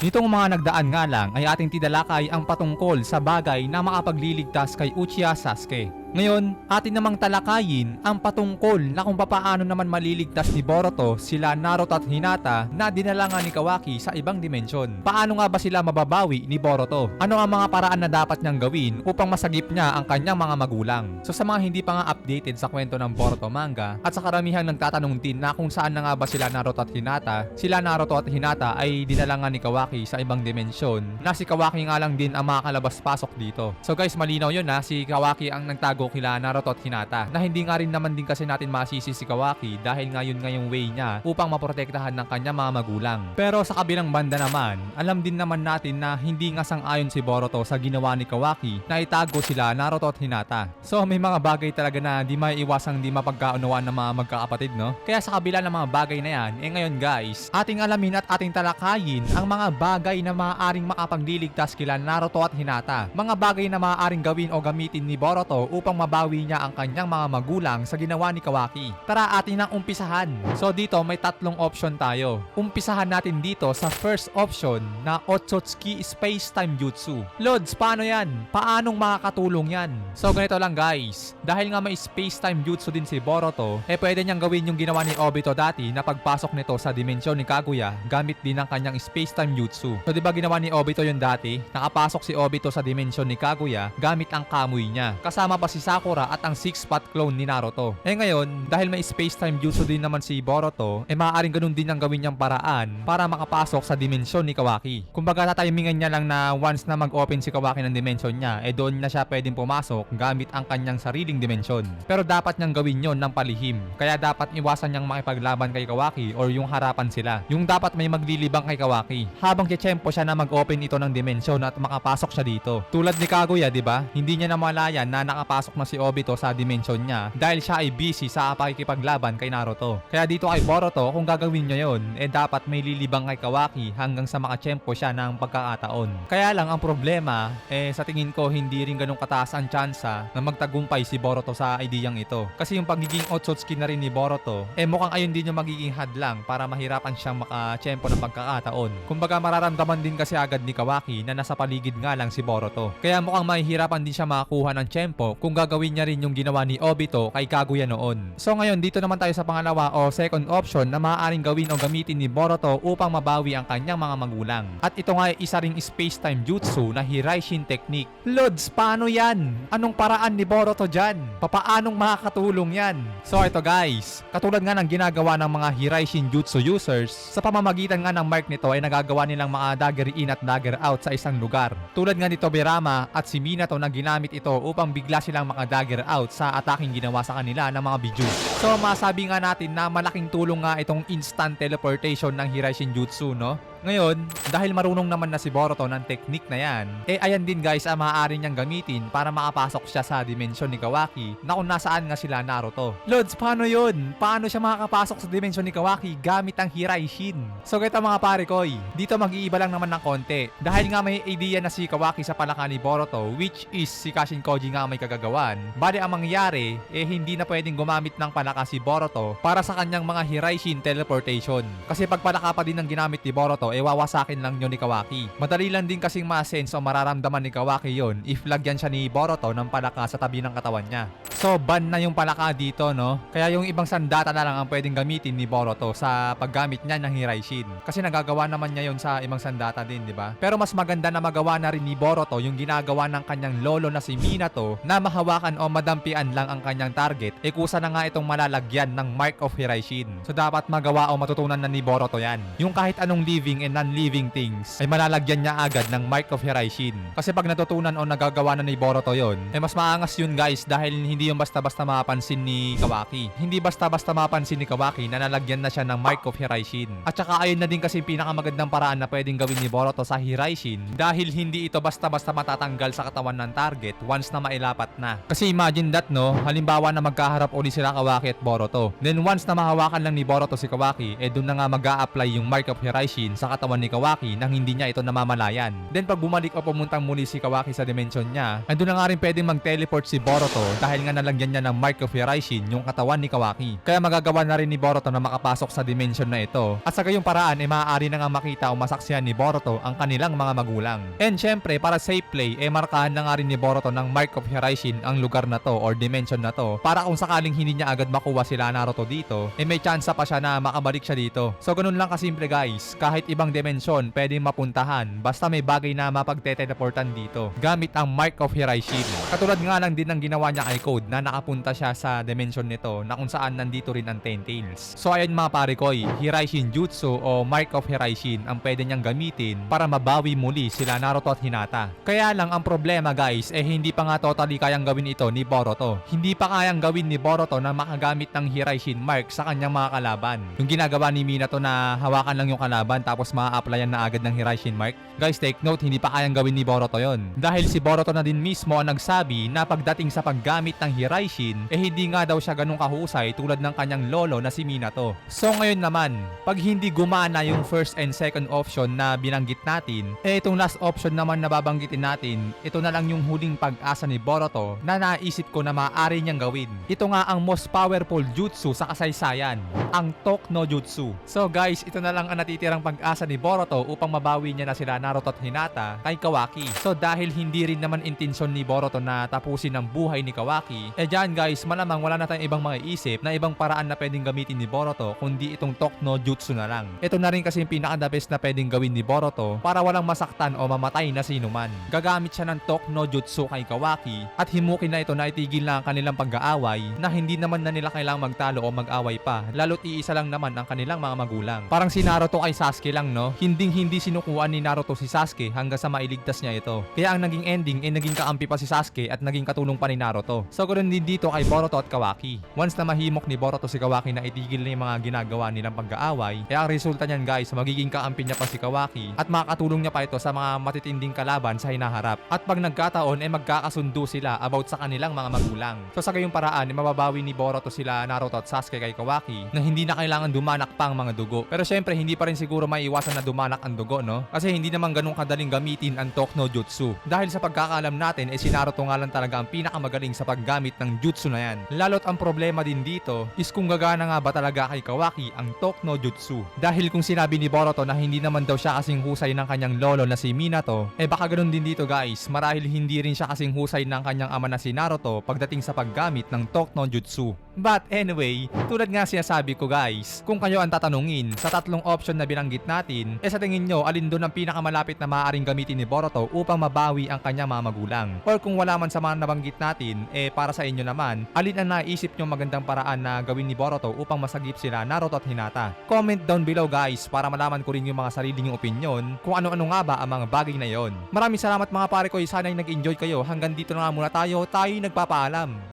Nitong mga nagdaan nga lang ay ating tidalakay ang patungkol sa bagay na makapagliligtas kay Uchiha Sasuke. Ngayon, atin namang talakayin ang patungkol na kung papaano naman maliligtas ni Boruto sila Naruto at Hinata na dinala nga ni Kawaki sa ibang dimensyon. Paano nga ba sila mababawi ni Boruto? Ano ang mga paraan na dapat niyang gawin upang masagip niya ang kanyang mga magulang? So sa mga hindi pa nga updated sa kwento ng Boruto manga at sa karamihan nagtatanong din na kung saan na nga ba sila Naruto at Hinata, sila Naruto at Hinata ay dinala nga ni Kawaki sa ibang dimensyon na si Kawaki nga lang din ang makakalabas-pasok dito. So guys, malinaw yun na si Kawaki ang nagtago kila Naruto at Hinata na hindi nga rin naman din kasi natin masisi si Kawaki dahil ngayon nga yung way niya upang maprotektahan ng kanya mga magulang. Pero sa kabilang banda naman, alam din naman natin na hindi nga sang-ayon si Boruto sa ginawa ni Kawaki na itago sila Naruto at Hinata. So may mga bagay talaga na di may iwasang di mapagkaunawaan ng mga magkakapatid no? Kaya sa kabila ng mga bagay na yan, eh ngayon guys, ating alamin at ating talakayin ang mga bagay na maaaring makapagliligtas kila Naruto at Hinata. Mga bagay na maaaring gawin o gamitin ni Boruto upang mabawi niya ang kanyang mga magulang sa ginawa ni Kawaki. Tara atin nang umpisahan. So dito may tatlong option tayo. Umpisahan natin dito sa first option na Otsutsuki Space Time Jutsu. Lods, paano yan? Paanong makakatulong yan? So ganito lang guys. Dahil nga may Space Time Jutsu din si Boruto, eh pwede niyang gawin yung ginawa ni Obito dati na pagpasok nito sa dimensyon ni Kaguya gamit din ang kanyang Space Time Jutsu. So di ba ginawa ni Obito yun dati? Nakapasok si Obito sa dimensyon ni Kaguya gamit ang kamuy niya. Kasama pa si Sakura at ang six spot clone ni Naruto. Eh ngayon, dahil may space time jutsu din naman si Boruto, eh maaaring ganun din ang gawin niyang paraan para makapasok sa dimensyon ni Kawaki. Kumbaga tatimingan niya lang na once na mag-open si Kawaki ng dimensyon niya, eh doon na siya pwedeng pumasok gamit ang kanyang sariling dimensyon. Pero dapat niyang gawin yon ng palihim. Kaya dapat iwasan niyang makipaglaban kay Kawaki or yung harapan sila. Yung dapat may maglilibang kay Kawaki. Habang kitsempo siya na mag-open ito ng dimensyon at makapasok siya dito. Tulad ni Kaguya, di ba? Hindi niya namalayan na nakapasok na si Obito sa dimensyon niya dahil siya ay busy sa pakikipaglaban kay Naruto. Kaya dito kay Boruto, kung gagawin niya yon, eh dapat may lilibang kay Kawaki hanggang sa makachempo siya ng pagkakataon. Kaya lang ang problema, eh sa tingin ko hindi rin ganun kataas ang tsansa na magtagumpay si Boruto sa ideyang ito. Kasi yung pagiging Otsutsuki na rin ni Boruto, eh mukhang ayun din yung magiging hadlang para mahirapan siyang makachempo ng pagkakataon. Kumbaga mararamdaman din kasi agad ni Kawaki na nasa paligid nga lang si Boruto. Kaya mukhang mahihirapan din siya makakuha ng tsempo kung gagawin niya rin yung ginawa ni Obito kay Kaguya noon. So ngayon dito naman tayo sa pangalawa o second option na maaaring gawin o gamitin ni Boruto upang mabawi ang kanyang mga magulang. At ito nga ay isa ring space-time jutsu na Hiraishin technique. Lods, paano yan? Anong paraan ni Boruto dyan? Papaanong makakatulong yan? So ito guys, katulad nga ng ginagawa ng mga Hiraishin jutsu users, sa pamamagitan nga ng mark nito ay nagagawa nilang mga dagger in at dagger out sa isang lugar. Tulad nga ni Tobirama at si Minato na ginamit ito upang bigla silang maka-dagger out sa ataking ginawa sa kanila ng mga Biju. So masabi nga natin na malaking tulong nga itong instant teleportation ng Hiraishin Jutsu, no? Ngayon, dahil marunong naman na si Boruto ng technique na yan, eh ayan din guys ang maaari niyang gamitin para makapasok siya sa dimensyon ni Kawaki na kung nasaan nga sila Naruto. Lods, paano yun? Paano siya makakapasok sa dimensyon ni Kawaki gamit ang Hiraishin? So kita mga pare koy, dito mag-iiba lang naman ng konti. Dahil nga may idea na si Kawaki sa palaka ni Boruto, which is si Kashin Koji nga may kagagawan, bali ang mangyari, eh hindi na pwedeng gumamit ng palaka si Boruto para sa kanyang mga Hiraishin teleportation. Kasi pag palaka pa din ang ginamit ni Boruto, eh wawasakin lang yun ni Kawaki. Madali lang din kasing ma-sense o mararamdaman ni Kawaki yon if lagyan siya ni Boruto ng palaka sa tabi ng katawan niya. So, ban na yung palaka dito, no? Kaya yung ibang sandata na lang ang pwedeng gamitin ni Boruto sa paggamit niya ng Hiraishin. Kasi nagagawa naman niya yon sa ibang sandata din, di ba? Pero mas maganda na magawa na rin ni Boruto yung ginagawa ng kanyang lolo na si Minato na mahawakan o madampian lang ang kanyang target, eh kusa na nga itong malalagyan ng Mark of Hiraishin. So, dapat magawa o matutunan na ni Boruto yan. Yung kahit anong living and non-living things, ay malalagyan niya agad ng Mark of Hiraishin. Kasi pag natutunan o nagagawa na ni Boruto yon, eh mas maangas yun guys dahil hindi yung basta-basta mapapansin ni Kawaki. Hindi basta-basta mapapansin ni Kawaki na nalagyan na siya ng Mark of Hiraishin. At saka ayun na din kasi pinakamagandang paraan na pwedeng gawin ni Boruto sa Hiraishin dahil hindi ito basta-basta matatanggal sa katawan ng target once na mailapat na. Kasi imagine that no, halimbawa na magkaharap uli sila Kawaki at Boruto. Then once na mahawakan lang ni Boruto si Kawaki, eh doon na nga mag apply yung Mark of Hiraishin sa ng katawan ni Kawaki nang hindi niya ito namamalayan. Then pag bumalik o pumuntang muli si Kawaki sa dimensyon niya, andun na nga rin pwedeng mag-teleport si Boruto dahil nga nalagyan niya ng Mark of Hiraishin yung katawan ni Kawaki. Kaya magagawa na rin ni Boruto na makapasok sa dimensyon na ito. At sa gayong paraan ay maaari na nga makita o masaksihan ni Boruto ang kanilang mga magulang. And syempre para safe play, eh markahan na nga rin ni Boruto ng Mark of Hiraishin ang lugar na to or dimension na to para kung sakaling hindi niya agad makuha sila Naruto dito, eh may chance pa siya na makabalik siya dito. So ganun lang kasimple guys, kahit ibang dimensyon pwedeng mapuntahan basta may bagay na mapagte-teleportan dito gamit ang Mark of Hiraishin. Katulad nga lang din ng ginawa niya kay Code na nakapunta siya sa dimension nito na kung saan nandito rin ang Ten Tails. So ayun mga pare ko, Hiraishin Jutsu o Mark of Hiraishin ang pwede niyang gamitin para mabawi muli sila Naruto at Hinata. Kaya lang ang problema guys eh hindi pa nga totally kayang gawin ito ni Boruto. Hindi pa kayang gawin ni Boruto na makagamit ng Hiraishin Mark sa kanyang mga kalaban. Yung ginagawa ni Minato na hawakan lang yung kalaban tapos ma-applyan na agad ng Hiraishin Mark. Guys take note hindi pa kayang gawin ni Boruto yon. Dahil si Boruto na din mismo ang nagsabi na pagdating sa paggamit ng Hiraishin eh hindi nga daw siya ganun kahusay tulad ng kanyang lolo na si Minato. So ngayon naman, pag hindi gumana yung first and second option na binanggit natin, eh itong last option naman na babanggitin natin, ito na lang yung huling pag-asa ni Boruto na naisip ko na maaari niyang gawin. Ito nga ang most powerful jutsu sa kasaysayan, ang Tok no Jutsu. So guys, ito na lang ang natitirang pag-asa ni Boruto upang mabawi niya na sila Naruto at Hinata kay Kawaki. So dahil hindi rin naman intensyon ni Boruto na tapusin ang buhay ni Kawaki, eh dyan guys, malamang wala na tayong ibang mga isip na ibang paraan na pwedeng gamitin ni Boruto kundi itong Tok no Jutsu na lang. Ito na rin kasi yung pinaka-the na pwedeng gawin ni Boruto para walang masaktan o mamatay na sino man. Gagamit siya ng Tok no Jutsu kay Kawaki at himukin na ito na itigil na ang kanilang pag-aaway na hindi naman na nila kailangang magtalo o mag-away pa lalo't iisa lang naman ang kanilang mga magulang. Parang si Naruto kay Sasuke lang no, hinding hindi sinukuan ni Naruto si Sasuke hanggang sa mailigtas niya ito. Kaya ang naging ending ay naging kaampi pa si Sasuke at naging katulong pa ni Naruto. So ganoon din dito kay Boruto at Kawaki. Once na mahimok ni Boruto si Kawaki na itigil na yung mga ginagawa nilang pag-aaway, kaya ang resulta niyan guys, magiging kaampi niya pa si Kawaki at makakatulong niya pa ito sa mga matitinding kalaban sa hinaharap. At pag nagkataon ay magkakasundo sila about sa kanilang mga magulang. So sa gayong paraan, ay mababawi ni Boruto sila Naruto at Sasuke kay Kawaki na hindi na kailangan dumanak pa ang mga dugo. Pero syempre, hindi pa rin siguro maiiwasan na dumanak ang dugo, no? Kasi hindi naman ganun kadaling gamitin ang Tok no Jutsu. Dahil sa pagkakaalam natin, eh si Naruto nga lang talaga ang pinakamagaling sa paggamit ng jutsu na yan. Lalo't ang problema din dito is kung gagana nga ba talaga kay Kawaki ang Tok no Jutsu. Dahil kung sinabi ni Boruto na hindi naman daw siya kasing husay ng kanyang lolo na si Minato, eh baka ganun din dito guys, marahil hindi rin siya kasing husay ng kanyang ama na si Naruto pagdating sa paggamit ng Tok no Jutsu. But anyway, tulad nga sinasabi ko guys, kung kayo ang tatanungin sa tatlong option na binanggit natin, eh sa tingin nyo alin doon ang pinakamalapit na maaaring gamitin ni Boruto upang mabawi ang kanyang mga magulang? Or kung wala man sa mga nabanggit natin, eh para sa inyo naman, alin ang naisip nyo magandang paraan na gawin ni Boruto upang masagip sila Naruto at Hinata? Comment down below guys para malaman ko rin yung mga sarili nyong opinion kung ano-ano nga ba ang mga bagay na yon. Maraming salamat mga pare ko, sana'y nag-enjoy kayo. Hanggang dito na nga muna tayo, tayo nagpapaalam.